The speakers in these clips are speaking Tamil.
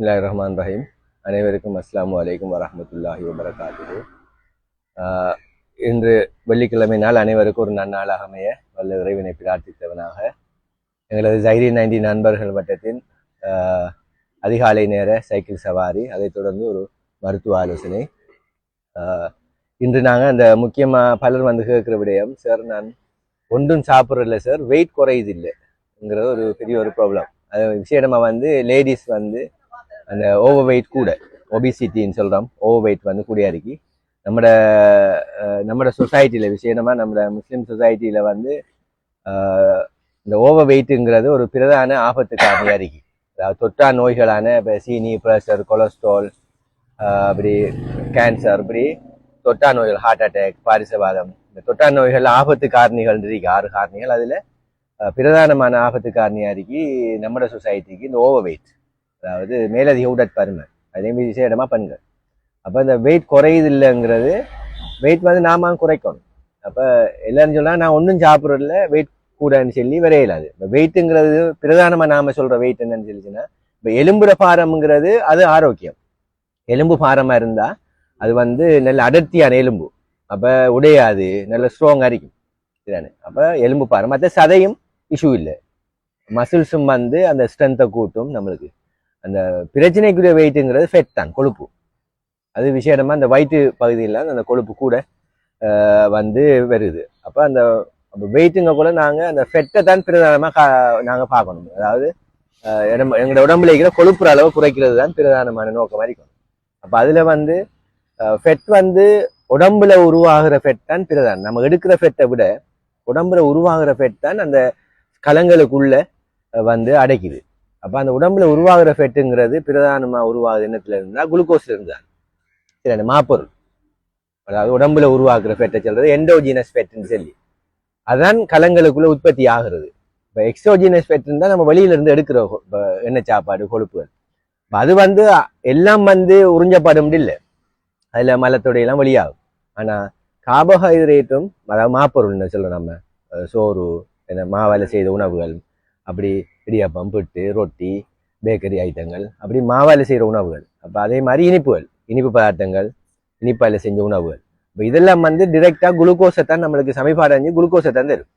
பிஸ்மில்லா ரஹ்மான் ரஹீம் அனைவருக்கும் அஸ்லாம் அலைக்கும் வரமத்துல்லாஹி வபரகாத்து இன்று வெள்ளிக்கிழமை நாள் அனைவருக்கும் ஒரு நன்னாளாக அமைய வல்ல இறைவனை பிரார்த்தித்தவனாக. எங்களது ஜைரி நைன்டி நண்பர்கள் வட்டத்தின் அதிகாலை நேர சைக்கிள் சவாரி அதைத் தொடர்ந்து ஒரு மருத்துவ ஆலோசனை. இன்று நாங்கள் அந்த முக்கியமாக பலர் வந்து கேட்குற விடயம் சார் நான் ஒன்றும் சாப்பிட்றதில்ல சார். வெயிட் குறையுது இல்லைங்கிறது ஒரு பெரிய ஒரு ப்ராப்ளம் அது விசேடமா வந்து லேடிஸ் வந்து அந்த ஓவர் வெயிட் கூட ஒபிசிட்டின்னு சொல்கிறோம் ஓவர் வெயிட் வந்து கூட இருக்கு. நம்மட நம்மட சொசைட்டியில் விசேடமாக நம்மட முஸ்லீம் சொசைட்டியில் வந்து இந்த ஓவர் வெயிட்டுங்கிறது ஒரு பிரதான ஆபத்து காரணியாக இருக்கு. அதாவது தொற்றா நோய்களான இப்போ சீனி ப்ரெஷர் கொலஸ்ட்ரால் அப்படி கேன்சர் இப்படி தொற்றா நோய்கள் ஹார்ட் அட்டாக் பாரிசவாதம் இந்த தொற்றா நோய்கள் ஆபத்து காரணிகள் இருக்கு. ஆறு காரணிகள். அதில் பிரதானமான ஆபத்து காரணியாக இருக்கு நம்மட சொசைட்டிக்கு இந்த ஓவர் வெயிட் அதாவது மேலதிக உடற்பருமை அதே மாதிரி விசேடமாக பெண்கள். அப்போ இந்த வெயிட் குறையுது இல்லைங்கிறது வெயிட் வந்து நாம குறைக்கணும். அப்போ எல்லாரும் சொன்னால் நான் ஒன்றும் சாப்பிட்றதில்ல வெயிட் கூடன்னு சொல்லி வரையலாது. இப்போ வெயிட்டுங்கிறது பிரதானமாக நாம சொல்கிற வெயிட் என்னன்னு சொல்லிச்சுன்னா இப்போ எலும்புற பாரம்ங்கிறது அது ஆரோக்கியம். எலும்பு பாரமாக இருந்தால் அது வந்து நல்ல அடர்த்தியான எலும்பு. அப்போ உடையாது நல்ல ஸ்ட்ராங்காக இருக்கும் இதுதானே. அப்போ எலும்பு பாரம். மற்ற சதையும் இஷ்யூ இல்லை. மசில்ஸும் வந்து அந்த ஸ்ட்ரென்த்தை கூட்டும் நம்மளுக்கு. அந்த பிரச்சனைக்குரிய வெயிட்டுங்கிறது ஃபெட் தான் கொழுப்பு. அது விசேடமாக அந்த வயிற்று பகுதியில் அந்த கொழுப்பு கூட வந்து வருது. அப்போ அந்த வெயிட்டுங்க கூட நாங்கள் அந்த ஃபெட்டை தான் பிரதானமாக கா நாங்கள் பார்க்கணும். அதாவது எங்களோட உடம்புல இருக்கிற கொழுப்புற அளவு குறைக்கிறது தான் பிரதானமான நோக்கமாக இருக்கும். அப்போ அதில் வந்து ஃபெட் வந்து உடம்புல உருவாகிற ஃபெட் தான் பிரதானம். நம்ம எடுக்கிற ஃபெட்டை விட உடம்புல உருவாகிற ஃபெட் தான் அந்த கலங்களுக்குள்ள வந்து அடைக்குது. அப்போ அந்த உடம்புல உருவாகிற ஃபெட்டுங்கிறது பிரதானமாக உருவாகுது என்னத்துல இருந்தா குளுக்கோஸ்ல இருந்தால் சரி மாப்பொருள் அதாவது உடம்புல உருவாக்குற ஃபெட்டை சொல்றது எண்டோஜினஸ் ஃபெட்டுன்னு சொல்லி. அதான் கலங்களுக்குள்ள உற்பத்தி ஆகிறது. இப்போ எக்ஸோஜினஸ் ஃபெட்டுன்னு இருந்தால் நம்ம வெளியில இருந்து எடுக்கிற எண்ணெய் சாப்பாடு கொழுப்புகள். அது வந்து எல்லாம் வந்து உறிஞ்சப்படும் இல்லை அதுல மலத்தொடையெல்லாம் வெளியாகும். ஆனா கார்போஹைட்ரேட்டும் அதாவது மாப்பொருள்னு சொல்றோம் நம்ம சோறு என்ன மாவால செய்த உணவுகள் அப்படி இடியாப்பம் புட்டு ரொட்டி பேக்கரி ஐட்டங்கள் அப்படி மாவால் செய்கிற உணவுகள். அப்போ அதே மாதிரி இனிப்புகள் இனிப்பு பதார்த்தங்கள் இனிப்பால் செஞ்ச உணவுகள். இப்போ இதெல்லாம் வந்து டிரெக்டாக குளுக்கோஸை தான் நம்மளுக்கு சமைப்பாடைஞ்சு குளுக்கோஸை தான் தரும்.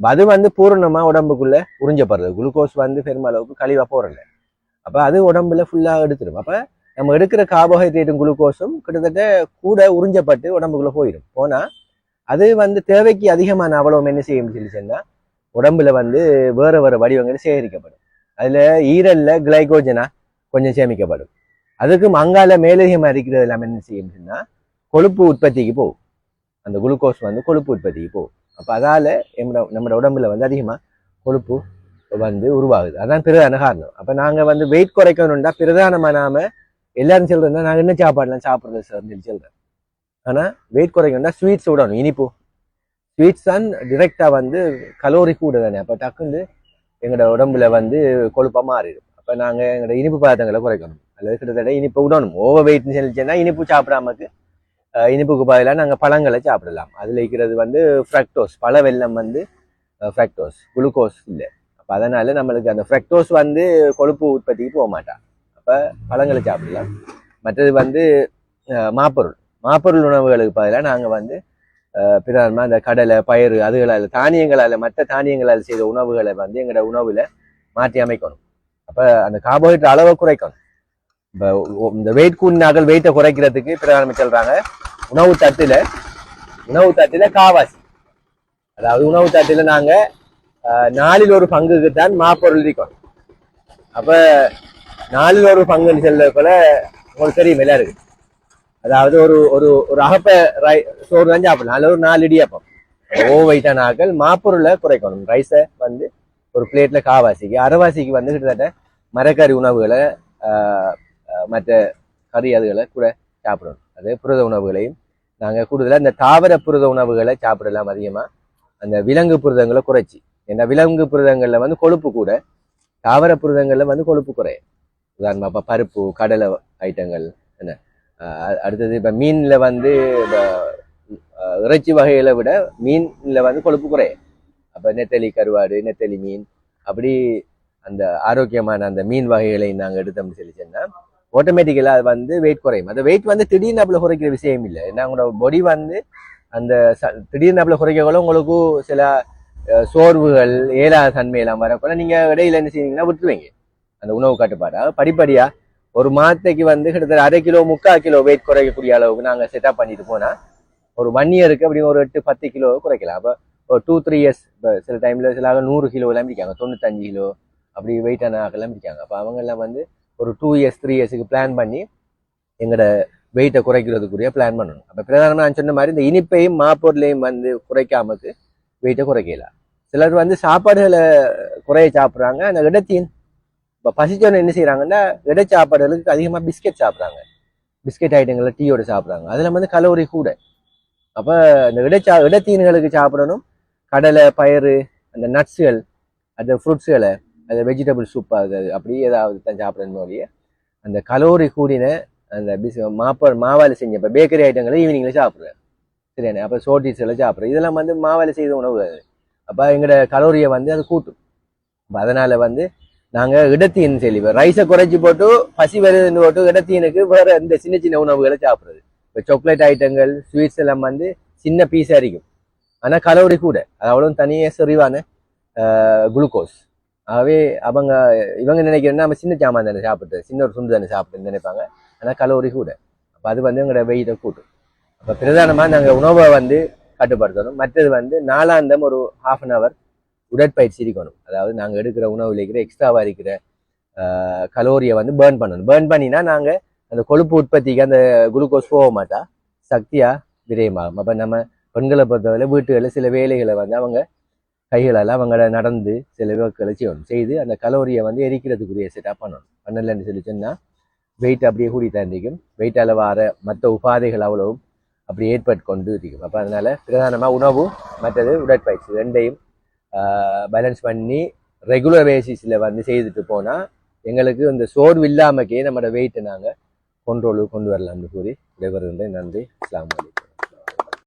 அது வந்து பூரணமாக உடம்புக்குள்ளே உறிஞ்சப்படுறது. குளுக்கோஸ் வந்து பெருமளவுக்கு கழிவாக போகிறல அப்போ அது உடம்புல ஃபுல்லாக எடுத்துடும் அப்போ நம்ம எடுக்கிற கார்போஹைட்ரேட்டும் குளுக்கோஸும் கிட்டத்தட்ட கூட உறிஞ்சப்பட்டு உடம்புக்குள்ளே போயிடும் போனால் அது வந்து தேவைக்கு அதிகமான அவ்வளவு என்ன செய்யும் சொல்லி சொன்னால் உடம்புல வந்து வேறு வேறு வடிவங்கள் சேகரிக்கப்படும். அதில் ஈரலில் கிளைகோஜனா கொஞ்சம் சேமிக்கப்படும். அதுக்கும் அங்கால மேலதிகமாக இருக்கிறது எல்லாமே என்ன செய்யும் கொழுப்பு உற்பத்திக்கு போகும். அந்த குளுக்கோஸ் வந்து கொழுப்பு உற்பத்திக்கு போகும். அப்போ அதால் எம்மட- நம்மளோட உடம்புல வந்து அதிகமாக கொழுப்பு வந்து உருவாகுது. அதான் பிரதான காரணம். அப்போ நாங்கள் வந்து வெயிட் குறைக்கணும்னா பிரதானமாக நாம் எல்லாரும் சொல்கிறோம்னா நாங்கள் என்ன சாப்பாடுலாம் சாப்பிட்றது சார் சொல்லி சொல்கிறேன் ஆனால் வெயிட் குறைக்கணும்னா ஸ்வீட்ஸ் விடணும் இனிப்பு. ஸ்வீட்ஸ் தான் டிரெக்டாக வந்து கலோரி கூட தானே. அப்போ டக்குன்னு எங்களோட உடம்புல வந்து கொழுப்பாக மாறிடும். அப்போ நாங்கள் எங்களோட இனிப்பு பதார்த்தங்களை குறைக்கணும். அல்லது கிட்டத்தட்ட இனிப்பு விடணும் ஓவர் வெயிட்னு சொல்லிச்சேன்னா இனிப்பு சாப்பிடாமக்கு இனிப்புக்கு பதிலாக நாங்கள் பழங்களை சாப்பிடலாம். அதில் இருக்கிறது வந்து ஃப்ரக்டோஸ் பழ வெள்ளம் வந்து ஃப்ரக்டோஸ் குளுக்கோஸ் இல்லை. அப்போ அதனால் நம்மளுக்கு அந்த ஃப்ரக்டோஸ் வந்து கொழுப்பு உற்பத்திக்கு போக மாட்டான். அப்போ பழங்களை சாப்பிடலாம். மற்றது வந்து மாப்பொருள். மாப்பொருள் உணவுகளுக்கு பதிலாக நாங்கள் வந்து பிரதானமாக இந்த அந்த கடலை பயிறு அதுகளால் தானியங்களால் மற்ற தானியங்களால் செய்த உணவுகளை வந்து எங்களோட உணவில் மாற்றி அமைக்கணும். அப்போ அந்த கார்போஹைட்ரேட் அளவை குறைக்கணும். இப்போ இந்த வெயிட் கூடினாக்கள் வெயிட்டை குறைக்கிறதுக்கு பிரதானமா சொல்கிறாங்க உணவு தட்டில் உணவு தட்டில் காவாசி. அதாவது உணவு தட்டில் நாங்கள் நாளில் நாலில் ஒரு பங்குக்கு தான் மாப்பொருள் இருக்கணும் அப்போ நாலில் ஒரு பங்குன்னு சொல்ல போல உங்களுக்கு தெரியும் எல்லாருக்கும். அதாவது ஒரு ஒரு ஒரு அகப்ப ரை சோறு தான் சாப்பிடலாம் அதில் ஒரு நாலு இடியாப்பம் ஓ வெயிட்டான ஆக்கள் மாப்பொருளை குறைக்கணும். ரைஸை வந்து ஒரு பிளேட்ல காவாசிக்கு அரைவாசிக்கு வந்து கிட்டத்தட்ட மரக்கறி உணவுகளை ஆஹ், மற்ற கறி அதுகளை கூட சாப்பிடணும். அது புரத உணவுகளையும் நாங்கள் கூடுதலாக இந்த தாவர புரத உணவுகளை சாப்பிடலாம் அதிகமாக அந்த விலங்கு புரதங்களை குறைச்சி. ஏன்னா விலங்கு புரதங்களில் வந்து கொழுப்பு கூட தாவர புரதங்களில் வந்து கொழுப்பு குறையும். உதாரணமாக பருப்பு கடலை ஐட்டங்கள் என்ன? அடுத்தது இப்போ மீனில் வந்து இறைச்சி வகைகளை விட மீனில் வந்து கொழுப்பு குறையும் அப்போ நெத்தலி கருவாடு நெத்தலி மீன் அப்படி அந்த ஆரோக்கியமான அந்த மீன் வகைகளை நாங்கள் எடுத்தோம்னு சொல்லி சொன்னால் ஆட்டோமேட்டிக்கலாக அது வந்து வெயிட் குறையும். அந்த வெயிட் வந்து திடீர்னு அப்படி குறைக்கிற விஷயம் இல்லை. ஏன்னா உங்களோட பொடி வந்து அந்த ச- திடீர்னு அப்படி குறைக்கக்குள்ள உங்களுக்கு சில சோர்வுகள் ஏலாத தன்மையெல்லாம் வரக்குள்ள நீங்கள் இடையில என்ன செய்வீங்கன்னா விட்டுருவீங்க. அந்த உணவு கட்டுப்பாடாக படிப்படியாக ஒரு மாதத்துக்கு வந்து கிட்டத்தட்ட அரை கிலோ முக்கால் கிலோ வெயிட் குறைக்கக்கூடிய அளவுக்கு நாங்கள் செட்டப் பண்ணிட்டு போனால் ஒரு ஒன் இயருக்கு அப்படி ஒரு எட்டு பத்து கிலோ குறைக்கலாம். அப்போ ஒரு டூ த்ரீ இயர்ஸ் இப்போ சில டைமில் சில நூறு கிலோ எல்லாம் இருக்காங்க தொண்ணூத்தஞ்சு கிலோ அப்படி வெயிட்டான ஆக்கெல்லாம் இருக்காங்க அப்போ அவங்கெல்லாம் வந்து ஒரு டூ இயர்ஸ் த்ரீ இயர்ஸுக்கு பிளான் பண்ணி எங்களோட வெயிட்டை குறைக்கிறதுக்குரிய பிளான் பண்ணணும். அப்போ பிரதானமாக நான் சொன்ன மாதிரி இந்த இனிப்பையும் மாப்பொருளையும் வந்து குறைக்காமக்கு வெயிட்டை குறைக்கலாம் சிலர் வந்து சாப்பாடுகளை குறைய சாப்பிட்றாங்க. அந்த இடத்தின் இப்போ பசிச்சோன்னு என்ன செய்கிறாங்கன்னா இடை சாப்பாடுகளுக்கு அதிகமாக பிஸ்கெட் சாப்பிட்றாங்க. பிஸ்கெட் ஐட்டங்களை டீயோட சாப்பிட்றாங்க. அதில் வந்து கலோரி கூட. அப்போ இந்த இடச்சா இடத்தீன்களுக்கு சாப்பிடணும். கடலை பயிறு அந்த நட்ஸுகள் அந்த ஃப்ரூட்ஸுகளை அந்த வெஜிடபிள் சூப் அது அப்படி ஏதாவது தான் சாப்பிடணும் ஒழிய அந்த கலோரி கூடின அந்த பிஸ் மாப்பர் மாவால் செஞ்ச இப்போ பேக்கரி ஐட்டங்களை ஈவினிங்கில் சாப்பிட்றேன் சரியானே அப்போ சோட்டிஸ்களை சாப்பிட்றேன் இதெல்லாம் வந்து மாவால் செய்த உணவு அது. அப்போ எங்களோட கலோரியை வந்து அது கூட்டும். அப்போ அதனால் வந்து நாங்கள் இடத்தீன் செழிப்போம் ரைஸை குறைச்சி போட்டு பசி வருதுன்னு போட்டு இடத்தீனுக்கு வேறு இந்த சின்ன சின்ன உணவுகளை சாப்பிட்றது. இப்போ சாக்லேட் ஐட்டங்கள் ஸ்வீட்ஸ் எல்லாம் வந்து சின்ன பீஸாக இருக்கும் ஆனால் கலோரி கூட. அது அவ்வளோ தனியாக செறிவான குளுக்கோஸ் ஆகவே அவங்க இவங்க நினைக்கிறேன்னா நம்ம சின்ன சாமான் தானே சாப்பிட்டு சின்ன ஒரு சுண்டு தானே சாப்பிட்டுன்னு நினைப்பாங்க. ஆனால் கலோரி கூட. அப்போ அது வந்து எங்களோட வெயிட்டை கூட்டும். அப்போ பிரதானமாக நாங்கள் உணவை வந்து கட்டுப்படுத்தணும். மற்றது வந்து நாலாந்தம் ஒரு ஹாஃப் அன் ஹவர் உடற்பயிற்சி இருக்கணும். அதாவது நாங்கள் எடுக்கிற உணவில் இருக்கிற எக்ஸ்ட்ராவாக இருக்கிற கலோரியை வந்து பேர்ன் பண்ணணும். பேர்ன் பண்ணினா நாங்கள் அந்த கொழுப்பு உற்பத்திக்கு அந்த குளுக்கோஸ் போக மாட்டா. சக்தியாக விரயமாகும். அப்போ நம்ம பெண்களை பொறுத்தவரை வீட்டுகளில் சில வேலைகளை வந்து அவங்க கைகளால் அவங்கள நடந்து சில வேர்க்களை செய்யணும். செய்து அந்த கலோரியை வந்து எரிக்கிறதுக்குரிய செட்டப் பண்ணணும். பண்ணலன்னு சொல்லி சொன்னால் வெயிட் அப்படியே கூடி தந்திக்கும் வெயிட்டால் வர மற்ற உபாதைகள் அவ்வளவும் அப்படி ஏற்பட்டு கொண்டு இருக்கும். அப்போ அதனால் பிரதானமாக உணவு மற்றது உடற்பயிற்சி ரெண்டையும் பேலன்ஸ் பண்ணி ரெகுலர் பேசிஸில் வந்து செய்துட்டு போனால் எங்களுக்கு இந்த சோர்வு இல்லாமக்கே நம்மளோட வெயிட்டை நாங்கள் கொண்டோலுக்கு கொண்டு வரலாம்னு கூறி விடைபெறுகின்றேன். நன்றி. அஸ்லாம் வலைக்கம்